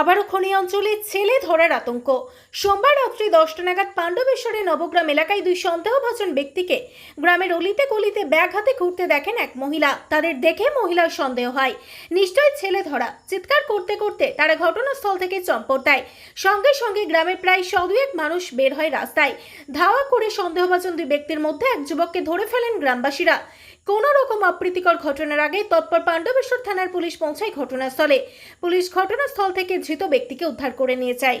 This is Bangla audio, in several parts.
আবারও খনি অঞ্চলে ছেলে ধরার আতঙ্ক। সোমবার রাত্রি দশটা নাগাদ পাণ্ডবেশ্বরের নবগ্রাম এলাকায় দুই সন্দেহভাজন ব্যক্তিকে গ্রামের অলিতে গলিতে ব্যাগ হাতে ঘুরতে দেখেন এক মহিলা। তাদের দেখে মহিলার সন্দেহ হয়। নিশ্চয়ই ছেলে ধরা। চিৎকার করতে করতে তারা ঘটনাস্থল থেকে চম্পট দেয়। সঙ্গে সঙ্গে গ্রামের প্রায় শদুয়েক মানুষ বের হয় রাস্তায়। ধাওয়া করে সন্দেহভাজন দুই ব্যক্তির মধ্যে এক যুবককে ধরে ফেলেন গ্রামবাসীরা। কোনো রকম অপ্রীতিকর ঘটনার আগে তৎপর পাণ্ডবেশ্বর থানার পুলিশ পৌঁছায় ঘটনাস্থলে পুলিশ ঘটনাস্থল থেকে ধৃত ব্যক্তিকে উদ্ধার করে নিয়ে যায়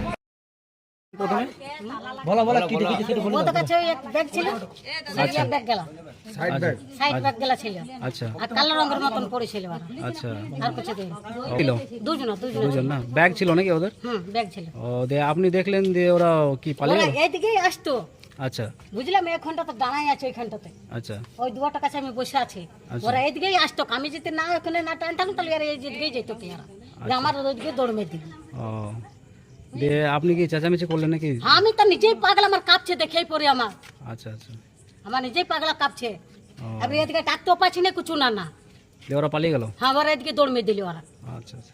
বলা বলা কি দেখেছি সেটা ওদের কাছে এক ব্যাগ ছিল সাইড ব্যাগ গেল। সাইড ব্যাগ গেল ছিল। আচ্ছা। আর কালো রঙের মতন পড়েছিল আচ্ছা। আর কিছু দিন ছিল? দুজন দুজন দুজন না? ব্যাগ ছিল নাকি ওদের? হুম ব্যাগ ছিল। ও দিয়ে আপনি দেখলেন যে ওরা কি পালিয়ে ওরা গেল? এইদিকেই আসতো। আচ্ছা। বুঝলাম এক ঘণ্টা তো দাঁড়াই আছে ওইখানটাতে আচ্ছা। ওই দুয়ারটা কাছে আমি বসে আছি। আচ্ছা। ওরা এইদিকেই আসতো। আমি যদি না ওখানে না টানতাম তাহলে আর এইদিকেই যেত কি আর। আমার ওইদিকে দৌড় মেয়ে ও। দিয়ে আপনি কি চেঁচামেচি করলেন নাকি? আমি তো নিজেই পাগল আমার কাঁপছে দেখেই পড়ে আমার। আচ্ছা আচ্ছা। আমার নিজেই পাগলা কাঁপছে। আমি এদিকে ডাকতেও পাচ্ছি না কিছু না না। দিয়ে ওরা পালিয়ে গেল? হ্যাঁ ওরা এদিকে দৌড় মেয়ে দিল ওরা। আচ্ছা আচ্ছা।